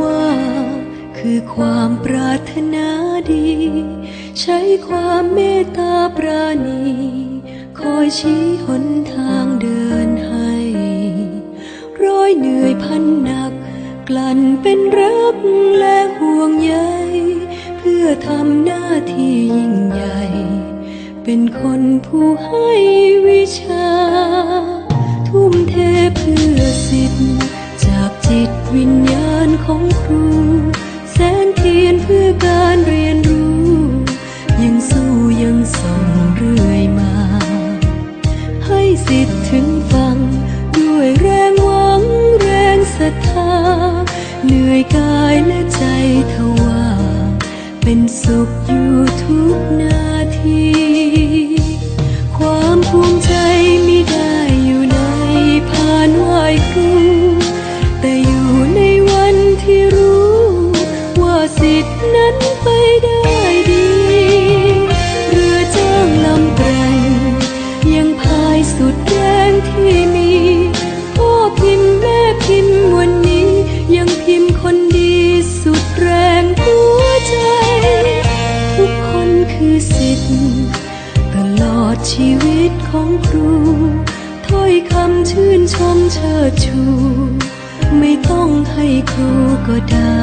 ว่าความปรารถนาดี ใช้ความเมตตาปราณี คอยชี้หนทางเดินให้ ร้อยเหนื่อยพันหนัก กลั่นเป็นรักและห่วงใยเพื่อทำหน้าที่ยิ่งใหญ่ เป็นคนผู้ให้วิชา ทุ่มเทเพื่อสิทธิ์จากจิตวิญญาณ ของครู แสนเทียนเพื่อการเรียนรู้ ยังสู้ยังส่องเรื่อยมา ให้สิทธิ์ถึงฟัง ด้วยแรงหวังแรงศรัทธา เหนื่อยกายและใจทว่า เป็นสุขอยู่ ไปได้ดี เรือจ้างลำแกร่งยังพายสุดแรงที่มี พ่อพิมพ์แม่พิมพ์วันนี้ ยังพิมพ์คนดีสุดแรงหัวใจ ทุกคนคือสิทธิ์ตลอดชีวิตของครู ถ้อยคำชื่นชมเชิดชู ไม่ต้องให้ครูก็ได้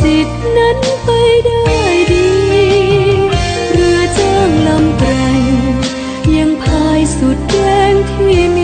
สิทธิ์นั้นไปได้ดี เรือจ้างลำแกร่งยังพายสุดแรงที่มี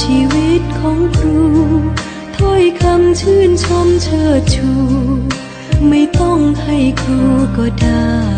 ชีวิตของครูถ้อยคำชื่นชมเชิดชู ไม่ต้องให้ครูก็ได้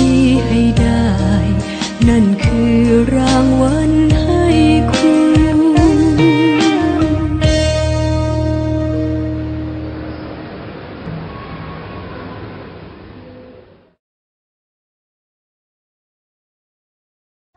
ี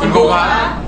คุณครูครับควา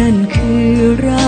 นั่นคือเรา